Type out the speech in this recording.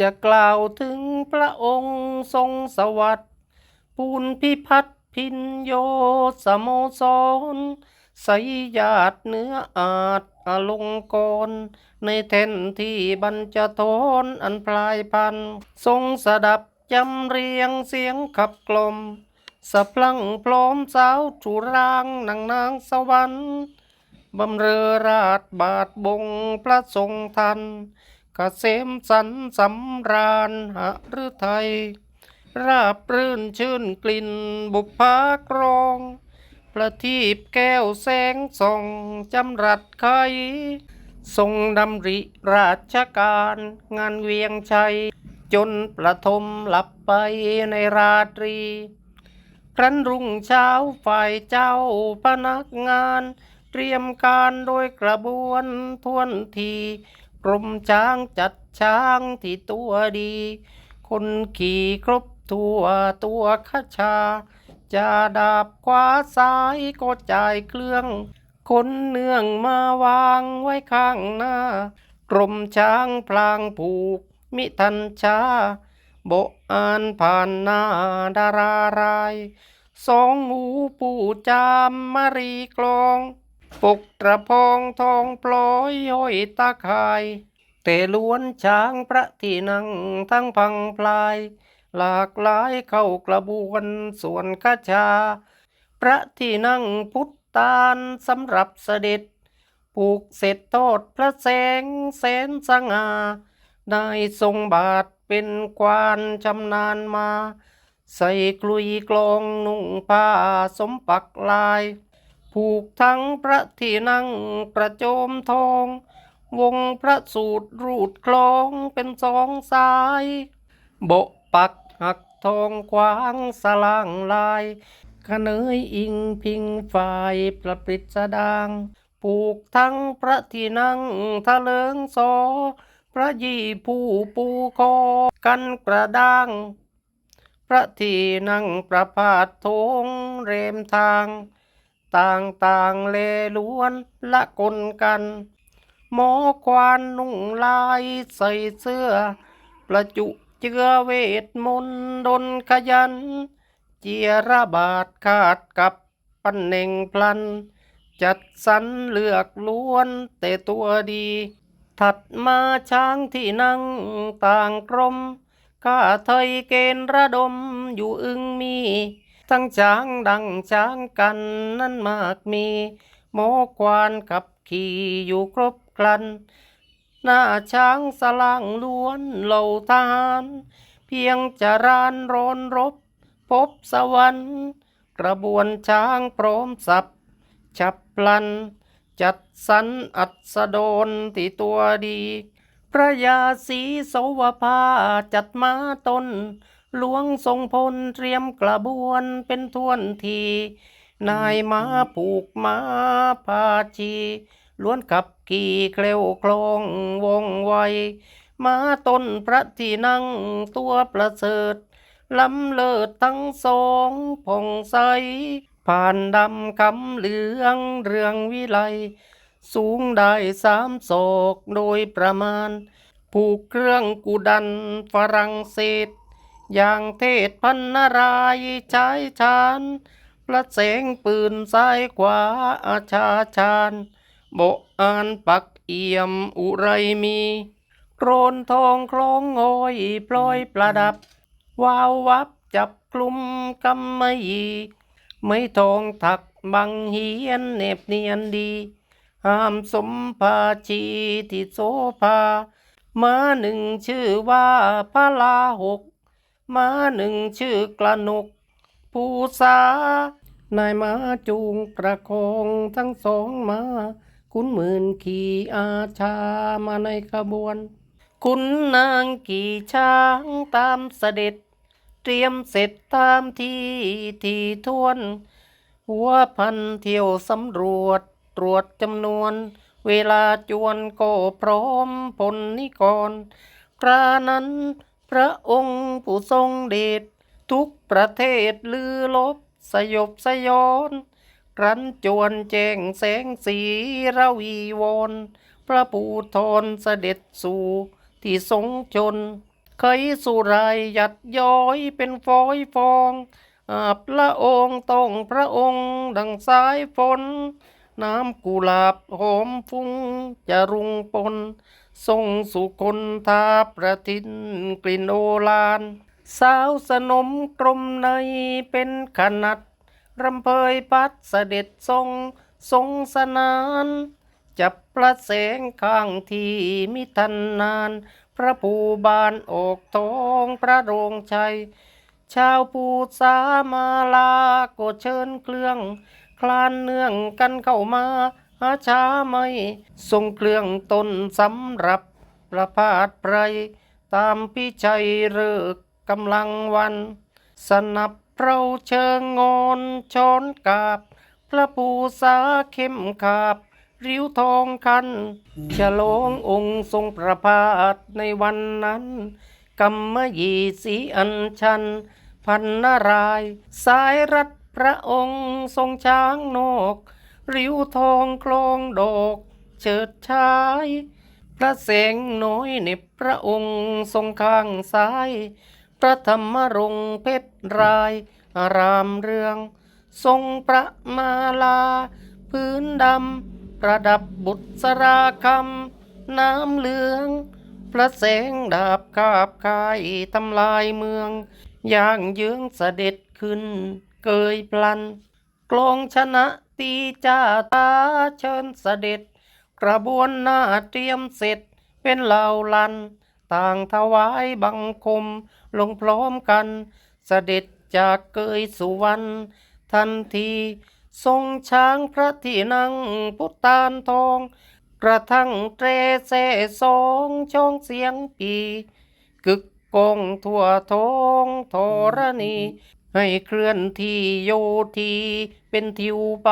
จะกล่าวถึงพระองค์ทรงสวัสดิ์ปูนพิพัฒน์พินโยสโมสรสยญาติเนื้ออาจอลงกร ในแท่นที่บรรจทนอันพลายพัน ทรงสดับจำเรียงเสียงขับกลมสะพลังพร้อมสาวจุรางนางนางสวรรค์บำเรอราชบาทบงพระทรงทัน กเกษมสันสำราญหฤทัยราบรื่นชื่นกลิ่นบุพภากรอง ประทีปแก้วแสงส่องจำรัดไขทรงดำริราชการงานเวียงชัย จนประทมหลับไปในราตรี ครั้นรุ่งเช้าฝ่ายเจ้าพนักงาน เตรียมการโดยกระบวนทวนที กรมช้างจัดช้างที่ตัวดี คนขี่ครบทั่วตัวขชา จะดาบขวาซ้ายก็จ่ายเครื่อง คนเนื่องมาวางไว้ข้างหน้ากรมช้างพลางผูก มิทันช้าโบอ่านผ่านหน้าดาราราย สองหูปู่จามมารีกลอง ปกตระพองทองปลอยห้อยตาข่าย แต่ล้วนช้างพระที่นั่งทั้งพังพลาย หลากหลายเข้ากระบวนส่วนขชา พระที่นั่งพุทธานสำหรับเสด็จ ผูกเสร็จโทษพระแสงแสนสง่าได้ทรงบาทเป็นกวานชำนาญมา ใส่กลุยกลองนุ่งผ้าสมปักลาย ผูกทั้งพระที่นั่งกระโจมทอง วงพระสูตรรูดคลองเป็นสองสาย โบปักหักทองขวางสลางลายขเนยอิงพิงฝ่ายประปริษดางผูกทั้งพระที่นั่งทะเลิงโซอพระยี่ผู้ปูคอกันกระด้าง พระที่นั่งประพาสทงเรมทาง ต่างต่างเลล้วนละกลกัน หมอควานนุ่งลายใส่เสื้อ ประจุเจือเวทมนต์ดนขยัน เจียระบาดขาดกับปันเน่งพลัน จัดสรรเลือกล้วนแต่ตัวดี ถัดมาช้างที่นั่งต่างกรมข้าไทยเกณฑ์ระดมอยู่อึงมี ทั้งช้างดังช้างกันนั้นมากมีหมอควานกับขี่อยู่ครบครัน หน้าช้างสล่างล้วนเหล่าทหาร เพียงจะรานร้อนรบ พบสวรรค์ กระบวนช้างพร้อมสับ ฉับพลัน จัดสรรอัศดนที่ตัวดี พระยาศรีโสวภาจัดมาตน หลวงทรงพลเตรียมกระบวนเป็นทวนที นายมาผูกมาพาชีล้วนขับขี่เคลวคลองวงไวมาต้นพระที่นั่งตัวประเสริฐล้ำเลิศทั้งสองผ่องใส ผ่านดำคำเหลืองเรืองวิไล สูงได้สามศอกโดยประมาณ ผูกเครื่องกุดันฝรั่งเศส อย่างเทศพันนารายณ์ชายชาญพระแสงปืนซ้ายขวาอาชาชาญโบอานปักเอี่ยมอุไรมีโครนทองคล้องโอยพลอยประดับ วาววับจับกลุ่มกำมะหยี่ไม่ทองถักบังเฮียนเนบเนียนดีห้ามสมภาชีที่โสภามาหนึ่งชื่อว่าพระลาหก ม้าหนึ่งชื่อกระหนกภูษานายม้าจูงประคองทั้งสองมา คุณหมื่นขี่อาชามาในขบวน คุณนางขี่ช้างตามเสด็จ เตรียมเสร็จตามที่ที่ทวน หัวพันเที่ยวสำรวจตรวจจำนวน เวลาจวนก็พร้อมพลนิกรครานั้น พระองค์ผู้ทรงเดชทุกประเทศลือลบสยบสยอนครั้นจวนแจ้งแสงสีระวีวอนพระปูทรเสด็จสู่ที่ทรงชน เคยสุรายหยัดย้อยเป็นฟอยฟองอาบละองค์ต้องพระองค์ดังสายฝน น้ำกุหลาบหอมฟุ้งจะรุงปน ทรงสุคนทาประทินกลิ่นโอลาน สาวสนมกลมในเป็นขนาดรำเพยพัดเสด็จทรงทรงสนาน จับประแสงข้างที่มิทันนาน พระภูบาลออกทองพระโรงชัย ชาวปูสามาลาก็เชิญเครื่อง คลานเนื่องกันเข้ามา หาชาไม่ทรงเครื่องตนสำหรับประพาสไพรตามพิชัยเลิกกำลังวัน สนับเราเชิงงอนช้อนกาบ พระภูษาเข้มขาบ ริ้วทองคันฉลององค์ทรงประพาสในวันนั้นกำมะยีสีอัญชัน พันนาราย สายรัดพระองค์ทรงช้างนก ริ้วทองคลองดอกเฉิดชาย พระแสงน้อยในพระองค์ทรงข้างซ้าย พระธรรมรงเพชรรายอารามเรือง ทรงประมาลา พื้นดำ ประดับบุตรสราคำ น้ำเหลือง พระแสงดาบคาบคายทำลายเมืองย่างเยื้องเสด็จขึ้นเกยพลันกลองชนะ ตีจ้าตาเชิญเสด็จ กระบวนหน้าเตรียมเสร็จเป็นเหล่าลัน ต่างถวายบังคมลงพร้อมกัน เสด็จจากเกยสุวรรณทันที ทรงช้างพระที่นั่งพุทธานทอง กระทั่งเตรเสสองช่องเสียงปี กึกกองทั่วท้องธรณี ให้เคลื่อนที่โยทีเป็นทิวไป